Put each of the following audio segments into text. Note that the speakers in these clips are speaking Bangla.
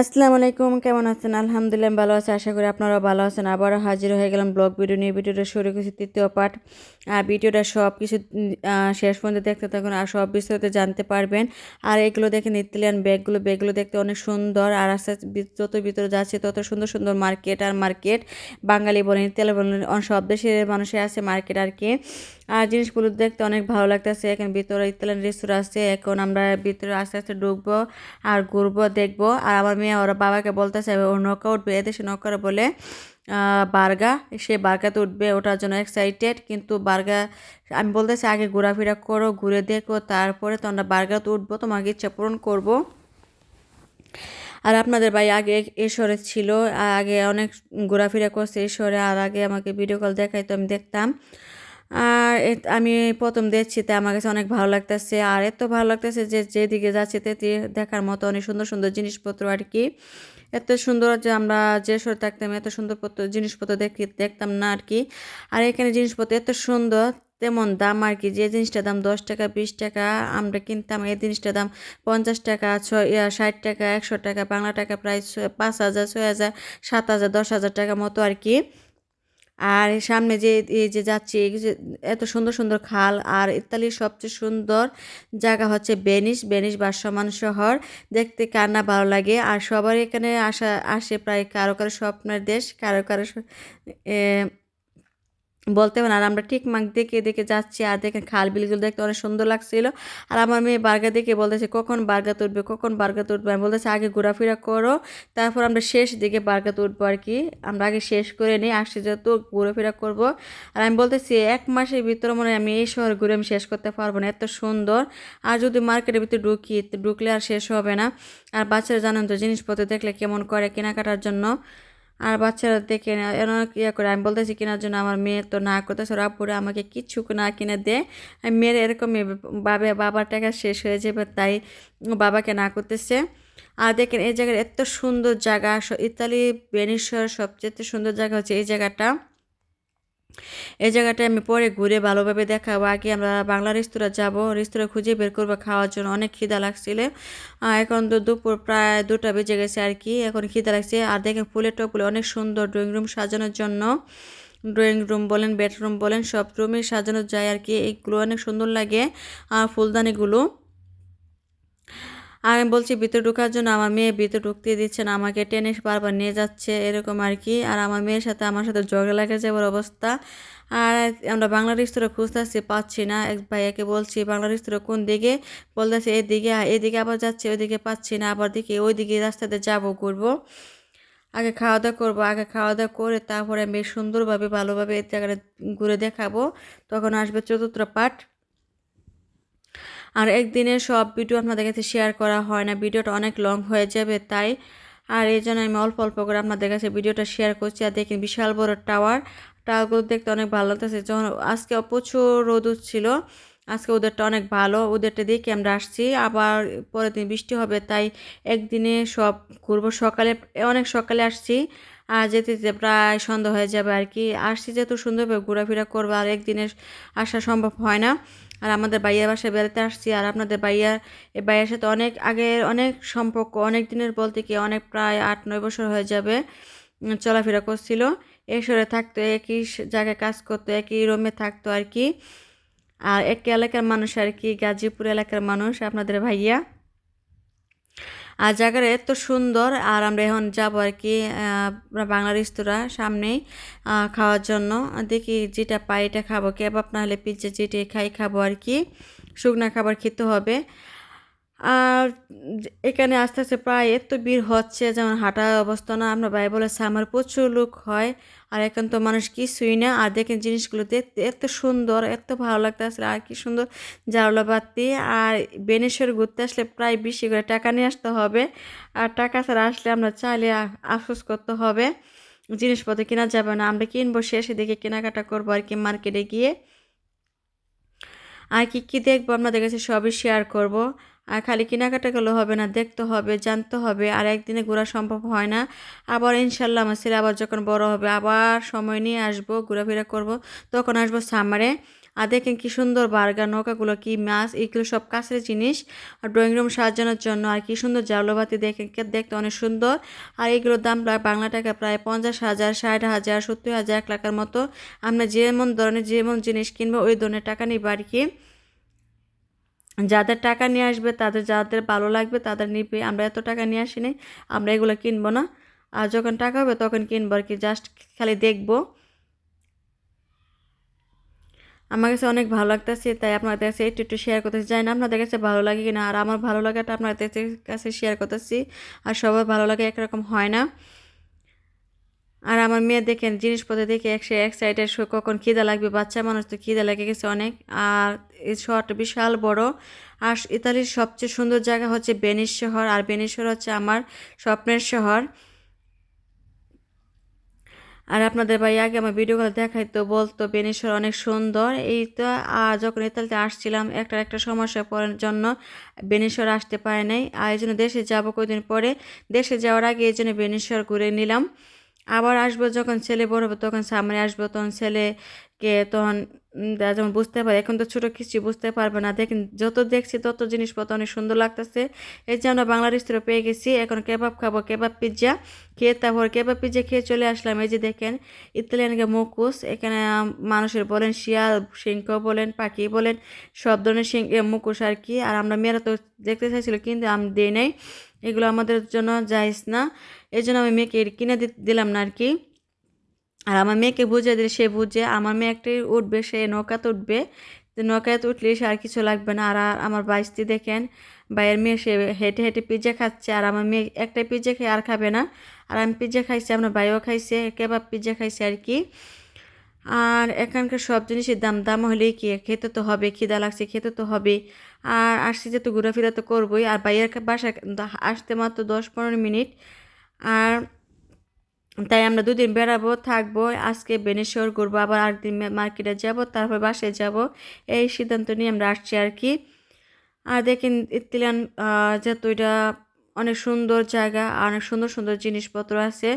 আসসালামু আলাইকুম, কেমন আছেন? আলহামদুলিল্লাহ ভালো আছি, আশা করি আপনারাও ভালো আছেন। আবারও হাজির হয়ে গেলাম ব্লগ ভিডিও নিয়ে। ভিডিওটা শুরু করেছি তৃতীয় পার্ট। আর ভিডিওটা সব কিছু শেষ পর্যন্ত দেখতে থাকুন আর সব বিস্তারিত জানতে পারবেন। আর এগুলো দেখে ইতালিয়ান ব্যাগগুলো ব্যাগগুলো দেখতে অনেক সুন্দর। আর আস্তে আস্তে যত ভিতরে যাচ্ছে তত সুন্দর সুন্দর মার্কেট আর মার্কেট। বাঙালি বলে ইতালি বলেন, অন- সব দেশের মানুষের আছে মার্কেট আর কি। আর জিনিসগুলো দেখতে অনেক ভালো লাগতেছে। এখন ভিতরে ইতালিয়ান রেস্তোরাঁ আছে। এখন আমরা ভিতরে আস্তে আস্তে ঢুকবো আর ঘুরবো, দেখব। আর আমার মেয়ে ওরা বাবাকে বলতেছে, ও নৌকা উঠবে এদেশে নৌকার বলে বার্গা, সে বার্গাতে উঠবে ওটার জন্য এক্সাইটেড কিন্তু বার্গা, আমি বলতেছি, আগে ঘোরাফেরা করো, ঘুরে দেখো, তারপরে তো আমরা বার্গাতে উঠবো, তোমাকে ইচ্ছা পূরণ করব। আর আপনাদের ভাই আগে এশরে ছিল, আগে অনেক ঘোরাফেরা করছে এশরে আর আগে আমাকে ভিডিও কল দেখাইতো, আমি দেখতাম। আর আমি প্রথম দেখছি তো আমার কাছে অনেক ভালো লাগতেছে। আর এত ভালো লাগতেছে যে যেদিকে যাচ্ছে তেতে দেখার মতো অনেক সুন্দর সুন্দর জিনিসপত্র আর কি। এত সুন্দর যে আমরা যে শহরে থাকতাম, এত সুন্দর পত্র, জিনিসপত্র দেখি, দেখতাম না আর কি। আর এখানে জিনিসপত্র এত সুন্দর, তেমন দাম আর কি। যে জিনিসটার দাম দশ টাকা, বিশ টাকা, আমরা কিনতাম এই জিনিসটার দাম পঞ্চাশ টাকা, ছয় ষাট টাকা, একশো টাকা, বাংলা টাকা প্রায় পাঁচ হাজার, ছয় হাজার, সাত হাজার, দশ হাজার টাকা মতো আর কি। আর সামনে যে, এই যে যাচ্ছি এত সুন্দর সুন্দর খাল আর ইতালির সবচেয়ে সুন্দর জায়গা হচ্ছে বেনিস। বেনিস বাসমান শহর। দেখতে কার না ভালো লাগে। আর সবার এখানে আসা, আসে প্রায় কারও কারও স্বপ্নের দেশ, কারও কারও বলতে পারেন আর আমরা ঠিক মাক দেখে দেখে যাচ্ছি আর দেখে খাল বিলগুলো দেখতে অনেক সুন্দর লাগছিল। আর আমার মেয়ে বার্গা দেখে বলতেছে, কখন বার্গা তুলবে? কখন বার্গা তুলবে? আমি বলতেছি, আগে ঘোরাফেরা করো, তারপর আমরা শেষ দিকে বার্গা তুলবো আর কি। আমরা আগে শেষ করে নিই, আসছে যত ঘোরাফেরা করব। আর আমি বলতেছি, এক মাসের ভিতরে মনে আমি এই শহর ঘুরে আমি শেষ করতে পারব না, এত সুন্দর। আর যদি মার্কেটের ভিতরে ঢুকি, ঢুকলে আর শেষ হবে না। আর বাচ্চারা জানেন তো, জিনিসপত্র দেখলে কেমন করে কেনাকাটার জন্য। আর বাচ্চারা দেখে অনেক ইয়ে করে, আমি বলতেছি কেনার জন্য আমার মেয়ে তো না করতেছে, ওরা পুরো আমাকে কিছু না কিনে দে। মেয়ের এরকমই বাবে বাবার টাকা শেষ হয়ে যাবে, তাই বাবাকে না করতেছে। আর দেখেন এই জায়গার এত সুন্দর জায়গা ইতালি ভেনিসের সবচেয়ে সুন্দর জায়গা হচ্ছে এই জায়গাটা। এই জায়গাটা আমি পরে ঘুরে ভালোভাবে দেখাবো। আগে আমরা বাংলা রেস্তোরাঁ যাব। রেস্তোরাঁ খুঁজে বের করব, খাওয়ার জন্য অনেক খিদা লাগছিল। এখন তো দুপুর প্রায় দুটা বেজে গেছে আর কি, এখন খিদা লাগছে। আর দেখেন ফুলের টপগুলো অনেক সুন্দর ড্রয়িং রুম সাজানোর জন্য। ড্রয়িং রুম বলেন, বেডরুম বলেন, সব রুমই সাজানো যায় আর কি। এইগুলো অনেক সুন্দর লাগে আর ফুলদানিগুলো। আমি বলছি, ভিতরে ঢোকার জন্য আমার মেয়ে ভিতরে ঢুকতে দিচ্ছে না, আমাকে টেনে বারবার নিয়ে যাচ্ছে, এরকম আর কি। আর আমার মেয়ের সাথে, আমার সাথে ঝগড়া লাগে যাবার অবস্থা। আর আমরা বাংলার বাংলা রেস্তোরাঁ খুঁজতেছি, পাচ্ছি না। এক ভাইয়াকে বলছি বাংলা রেস্তোরাঁ কোন দিকে? বলতেছে, এদিকে এদিকে আবার যাচ্ছে ওইদিকে পাচ্ছি না, আবার দিকে ওইদিকে রাস্তাতে যাব, ঘুরবো। আগে খাওয়া দাওয়া করব, আগে খাওয়া দাওয়া করে তারপরে আমি সুন্দরভাবে, ভালোভাবে এই জায়গাটা ঘুরে দেখাবো। তখন আসবে চতুর্থ পার্ট আর একদিনের সব ভিডিও আপনাদের কাছে শেয়ার করা হয় না, ভিডিওটা অনেক লং হয়ে যাবে, তাই আর এই জন্য আমি অল্প অল্প করে আপনাদের কাছে ভিডিওটা শেয়ার করছি। আর দেখেন বিশাল বড় টাওয়ার টাওয়ারগুলো দেখতে অনেক ভালো লাগতেছে। যখন আজকে প্রচুর রোদ ছিল আজকে ওদেরটা অনেক ভালো ওদেরটা দেখে আমরা আসছি। আবার পরের দিন বৃষ্টি হবে, তাই একদিনে সব ঘুরবো। সকালে, অনেক সকালে আসছি, আর যেতে যেতে প্রায় সন্ধ্যা হয়ে যাবে আর কি। আসছি যেহেতু সুন্দরভাবে ঘোরাফেরা করব, আর একদিনে আসা সম্ভব হয় না। আর আমাদের বাইয়ার বাসায় বেড়াতে আসছি, আর আপনাদের বাইয়া এই বাইয়ার সাথে অনেক আগের অনেক সম্পর্ক, অনেক দিনের বলতে কি অনেক প্রায় আট, নয় বছর হয়ে যাবে চলাফেরা করছিল। এই শহরে থাকতো, একই জায়গায় কাজ করতো, একই রুমে থাকতো আর কি। আর একই এলাকার মানুষ আর কি, গাজীপুর এলাকার মানুষ, আপনাদের ভাইয়া? আর জায়গাটা এত সুন্দর, আর আমরা এখন যাব আর কি বাংলা রেস্তোরাঁ সামনেই খাওয়ার জন্য। দেখি যেটা পাই এটা খাব। কেবাব না হলে পিজ্জা যেটি খাই, খাব আর কি। শুকনা খাবার খেতে হবে। আর এখানে আস্তে আস্তে প্রায় এত ভিড় হচ্ছে, যেমন হাঁটার অবস্থা না। আমরা ভাই বলে সামার প্রচুর লোক হয়, আর এখন তো মানুষ কিছুই না। আর দেখেন জিনিসগুলো দেখতে এত সুন্দর, এত ভালো লাগতেছে, আর কি সুন্দর জারলা বাতি। আর বেনেশ্বর ঘুরতে আসলে প্রায় বেশি করে টাকা নিয়ে আসতে হবে। আর টাকা ছাড়া আসলে আমরা চাইলে আফসোস করতে হবে। জিনিসপত্র কেনা যাবে না। আমরা কিনবো শেষে দেখে কেনাকাটা করব আর কি মার্কেটে গিয়ে। আর কি কি দেখব? আপনাদের কাছে সবই শেয়ার করব। আর খালি কেনাকাটা করলে হবে না, দেখতে হবে, জানতে হবে, আর একদিনে ঘোরা সম্ভব হয় না। আবার ইনশাল্লাহ আমার ছেলে আবার যখন বড় হবে, আবার সময় নিয়ে আসব, ঘোরাফেরা করব, তখন আসব সামারে। আর দেখেন কী সুন্দর বার্গার, নৌকাগুলো কি মাছ, এগুলো সব কাছের জিনিস। আর ড্রয়িং রুম সাজানোর জন্য আর কী সুন্দর জাউলাবাতি দেখেন দেখতে অনেক সুন্দর। আর এগুলোর দাম প্রায় বাংলা টাকা, প্রায় পঞ্চাশ হাজার, ষাট হাজার, সত্তর হাজার, এক লাখের মতো। আমরা যেমন ধরনের যেমন জিনিস কিনবো, ওই ধরনের টাকা নিব আর কি। যাদের টাকা নিয়ে আসবে, তাদের যাদের ভালো লাগবে, তাদের নিবে। আমরা এত টাকা নিয়ে আসিনি, আমরা এগুলো কিনবো না। আর যখন টাকা হবে, তখন কিনবো আর কি জাস্ট খালি দেখব। আমার কাছে অনেক ভালো লাগতেছে, তাই আপনাদের কাছে একটু একটু শেয়ার করতেছি। জানি না আপনাদের কাছে ভালো লাগে কিনা, আর আমার ভালো লাগাটা আপনাদের কাছে শেয়ার করতেছি। আর সবার ভালো লাগে একরকম হয় না। আর আমার মেয়ে দেখেন, জিনিসপত্র দেখে এক এক সাইডে কখন খিদা লাগবে, বাচ্চা মানুষ তো খিদা লেগে গেছে অনেক। আর এই শহরটা বিশাল বড়। আর ইতালির সবচেয়ে সুন্দর জায়গা হচ্ছে বেনিস শহর, আর বেনিস শহর হচ্ছে আমার স্বপ্নের শহর। আর আপনাদের ভাই আগে আমার ভিডিওগুলো দেখাইতো বলতো বেনিশ্বর অনেক সুন্দর। এই তো যখন ইতালিতে আসছিলাম একটা একটা সমস্যা পড়ার জন্য বেনিশ্বর আসতে পারে নাই। আর এই জন্য দেশে যাব কদিন পরে। দেশে যাওয়ার আগে এই জন্য বেনিশ্বর ঘুরে নিলাম। আবার আসব যখন ছেলে বড় হবে, তখন সামনে আসব, তখন ছেলেকে তখন যেমন বুঝতে পারে। এখন তো ছোটো কিছু বুঝতে পারবে না। দেখেন, যত দেখছি তত জিনিসপত্র অনেক সুন্দর লাগতেছে। এই যে আমরা বাংলা রেস্তোরাঁ পেয়ে গেছি, এখন কেবাব খাব, কেবাব পিৎজা খেয়ে তারপর কেবাব পিৎজা খেয়ে চলে আসলাম। এই যে দেখেন ইতালিয়ানকে মুকুস এখানে মানুষের বলেন শিয়াল, সিংহ বলেন, পাখি বলেন, সব ধরনের সিং মুকুশ আর কি। আর আমরা মেয়েরা তো দেখতে চাইছিল, কিন্তু আমি দিই নাই। এগুলো আমাদের জন্য যাইস না। এই জন্য আমি মেয়েকে কিনে দিলাম না আর কি আর আমার মেয়েকে বুঝে দিলে সে বুঝে, আমার মেয়ে একটাই উঠবে, সে নৌকাতে উঠবে। নৌকাতে উঠলে সে আর কিছু লাগবে না। আর আমার বাইশটি দেখেন বাইয়ের মেয়ে সে হেঁটে হেঁটে পিজ্জা খাচ্ছে। আর আমার মেয়ে একটাই পিজ্জা খেয়ে আর খাবে না। আর আমি পিজ্জা খাইছি, আমার ভাইও খাইছে, কেবাব পিজ্জা খাইছে আর কি। আর এখানকার সব জিনিসের দাম দাম হলেই কি? খেতে তো হবে, খিদা লাগছে, খেতে তো হবে। আর আসছি যেহেতু ঘোরাফেরা তো করবোই, আর বাইয়ের বাসা আসতে মাত্র দশ পনেরো মিনিট। আর তাই আমরা দুদিন বেড়াবো, থাকব, আজকে বেনেশ্বর ঘুরবো, আবার আরেকদিন মার্কেটে যাব, তারপর বাসায় যাব। এই সিদ্ধান্ত নিয়ে আমরা আসছি আর কি। আর দেখেন ইতিলান যেহেতু এটা অনেক সুন্দর জায়গা, আর অনেক সুন্দর সুন্দর জিনিসপত্র আছে।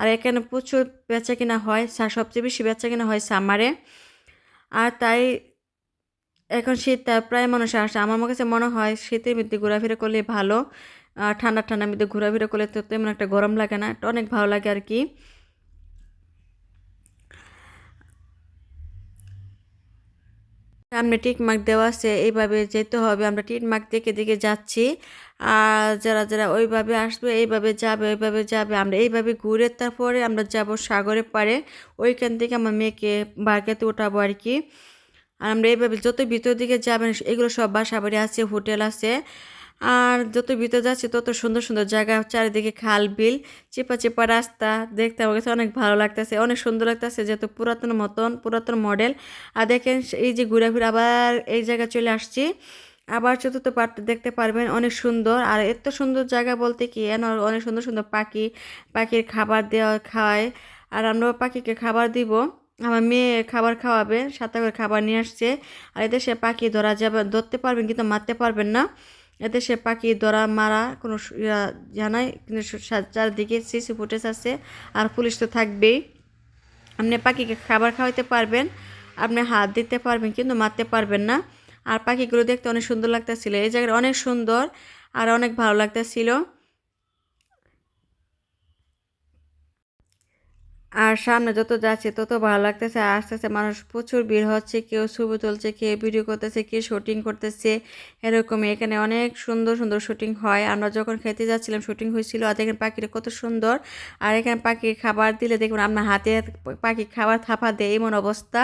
আর এখানে প্রচুর বেচা কিনা হয় সবচেয়ে বেশি বেচা কিনা হয় সামারে। আর তাই এখন শীত প্রায় মানুষ আসে। আমার কাছে মনে হয় শীতের মধ্যে ঘোরাফেরা করলে ভালো ঠান্ডা, ঠান্ডার মধ্যে ঘোরাফেরা করলে তো তেমন একটা গরম লাগে না এটা অনেক ভালো লাগে আর কি। সামনে টিক মার্ক দেওয়া আছে, এইভাবে যেতে হবে। আমরা টিক মার্ক দেখে দেখে যাচ্ছি। আর যারা যারা ওইভাবে আসবে, এইভাবে যাবে, ওইভাবে যাবে, আমরা এইভাবে ঘুরে তারপরে আমরা যাব সাগরের পাড়ে। ওইখান থেকে আমার মেয়েকে বার্গাতে উঠাবো আর কি। আর আমরা এইভাবে যত ভিতর দিকে যাবেন, এগুলো সব বাসা বাড়ি আছে, হোটেল আছে। আর যত ভিতরে যাচ্ছি, তত সুন্দর সুন্দর জায়গা, চারিদিকে খাল, বিল চেপা চেপা রাস্তা, দেখতে আমার কাছে অনেক ভালো লাগতেছে। অনেক সুন্দর লাগতেছে, যেহেতু পুরাতন মতন, পুরাতন মডেল। আর দেখেন, এই যে ঘুরে ফিরে আবার এই জায়গায় চলে আসছি। আবার চতুর্থ পার্ট দেখতে পারবেন, অনেক সুন্দর। আর এত সুন্দর জায়গা বলতে কি, এন, অনেক সুন্দর সুন্দর পাখি, পাখির খাবার দেওয়া খাওয়ায় আর আমরা পাখিকে খাবার দিব। আমার মেয়ে খাবার খাওয়াবে সাথে করে খাবার নিয়ে আসছে। আর এতে সে পাখি ধরা যাবে, ধরতে পারবেন কিন্তু মারতে পারবেন না। এতে সে পাখি ধরা, মারা কোনো জানাই কিন্তু চারদিকে সিসি ফুটেজ আছে। আর পুলিশ তো থাকবেই। আপনি পাখিকে খাবার খাওয়াইতে পারবেন, আপনি হাত দিতে পারবেন কিন্তু মারতে পারবেন না। আর পাখিগুলো দেখতে অনেক সুন্দর লাগতেছিল। এই জায়গাটা অনেক সুন্দর আর অনেক ভালো লাগতেছিল। আর সামনে যত যাচ্ছে, তত ভালো লাগতেছে। আস্তে আস্তে মানুষ প্রচুর ভিড় হচ্ছে, কেউ ছবি তুলছে, কেউ ভিডিও করতেছে, কেউ শুটিং করতেছে। এরকমই এখানে অনেক সুন্দর সুন্দর শুটিং হয়। আমরা যখন খেতে যাচ্ছিলাম শুটিং হয়েছিল, আর দেখেন পাখিটা কত সুন্দর। আর এখানে পাখি খাবার দিলে দেখবেন আপনার হাতে পাখি খাবার থাপা দেয়, এমন অবস্থা।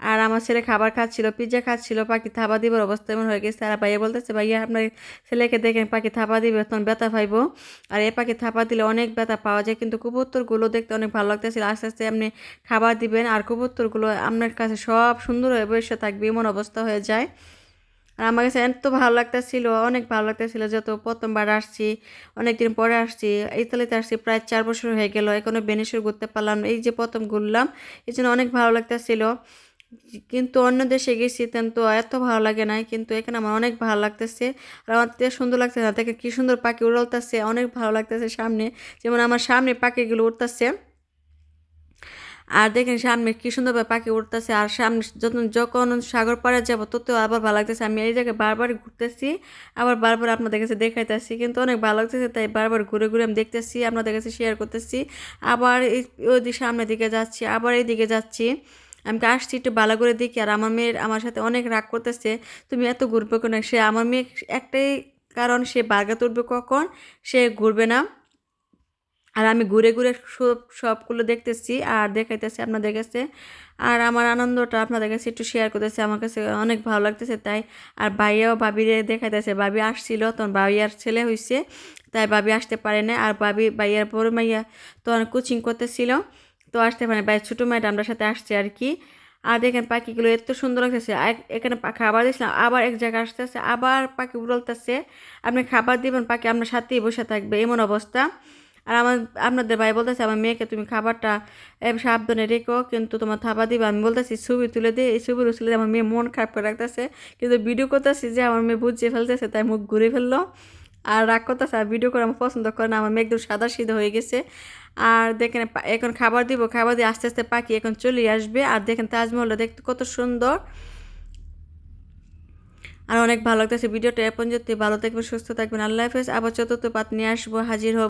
আর আমার ছেলে খাবার খাচ্ছিল পিৎজা খাচ্ছিল, পাখি থাবা দিবার অবস্থা এমন হয়ে গেছে। আর ভাইয়া বলতেছে, ভাইয়া, আপনার ছেলেকে দেখেন, পাখি থাপা দিবে, তখন ব্যথা পাইব। আর এ পাখি থাপা দিলে অনেক ব্যথা পাওয়া যায়, কিন্তু কবুতরগুলো দেখতে অনেক ভালো লাগতেছিল। আস্তে আস্তে আপনি খাবার দিবেন আর কবুতরগুলো আপনার কাছে সব সুন্দর হয়ে বসে থাকবে, এমন অবস্থা হয়ে যায়। আর আমার কাছে এত ভালো লাগতেছিল, অনেক ভালো লাগতেছিল, যত প্রথমবার আসছি অনেক দিন পরে আসছি, ইতালিতে আসছি, প্রায় চার বছর হয়ে গেল এখনও বেনেশ্বর ঘুরতে পারলাম এই যে প্রথম ঘুরলাম, এই জন্য অনেক ভালো লাগতেছিল। কিন্তু অন্য দেশে গেছি তো এত ভালো লাগে নাই, কিন্তু এখানে আমার অনেক ভালো লাগতেছে। আর আমার সুন্দর লাগতেছে না দেখে কী সুন্দর পাখি উড়ালতেছে, অনেক ভালো লাগতেছে সামনে। যেমন আমার সামনে পাখিগুলো উঠতেছে আর দেখেন সামনে কি সুন্দরভাবে পাখি উঠতেছে আর সামনে যখন যখন সাগর পাড়ে যাব তত আবার ভালো লাগতেছে। আমি এই জায়গায় বারবার ঘুরতেছি, আবার বারবার আপনাদের কাছে দেখাইতেছি, কিন্তু অনেক ভালো লাগতেছে, তাই বারবার ঘুরে ঘুরে আমি দেখতেছি, আপনাদের কাছে শেয়ার করতেছি। আবার ওই সামনের দিকে যাচ্ছি, আবার এই দিকে যাচ্ছি। আমি আসছি একটু ভালো করে দেখি। আর আমার মেয়ের আমার সাথে অনেক রাগ করতেছে, তুমি এত ঘুরবে কেন? সে আমার মেয়ে একটাই কারণ, সে বার্গা তুলবে কখন? সে ঘুরবে না। আর আমি ঘুরে ঘুরে সব, সবগুলো দেখতেছি আর দেখাইতেছি আপনাদের কাছে। আর আমার আনন্দটা আপনাদের কাছে একটু শেয়ার করতেছে। আমার কাছে অনেক ভালো লাগতেছে তাই। আর ভাইয়াও ভাবিরে দেখাইতেছে, ভাবি আসছিল, তখন ভাইয়ার ছেলে হয়েছে তাই ভাবি আসতে পারে না আর ভাবি, ভাইয়ার বড় মাইয়া তখন কোচিং করতেছিল। তো আসতে পারে ভাই ছোটো মেয়েটা আমার সাথে আসছে আর কি আর দেখেন পাখিগুলো এত সুন্দর লাগতেছে। এখানে খাবার দিয়েছিলাম, আবার এক জায়গায় আসতেছে, আবার পাখি উড়লতেছে। আপনি খাবার দিবেন, পাখি আপনার সাথেই বসে থাকবে, এমন অবস্থা। আর আমার, আপনাদের ভাই বলতেছে, আমার মেয়েকে তুমি খাবারটা সাবধানে রেখো, কিন্তু তোমার থাবা দিবে। আমি বলতেছি, ছবি তুলে দিই এই ছবি তুলে দিয়ে আমার মেয়ে মন খারাপ করে রাখতেছে। কিন্তু ভিডিও করতেছি যে, আমার মেয়ে বুঝিয়ে ফেলতেছে, তাই মুখ ঘুরে ফেলল। আর রাগ করতেছে, আর ভিডিও করে আমার পছন্দ করে না, আমার মেয়ে একদম সাদা সিধা হয়ে গেছে। আর দেখেন এখন খাবার দিব, খাবার দিয়ে আস্তে আস্তে পাখি এখন চলে আসবে। আর দেখেন, তাজমহলটা দেখতে কত সুন্দর। আর অনেক ভালো লাগতেছে, ভিডিওটা এখন যদি ভালো থাকবেন, সুস্থ থাকবেন। আল্লাহ হাফেজ। আবার চতুর্থ পাত নিয়ে আসব, হাজির হব।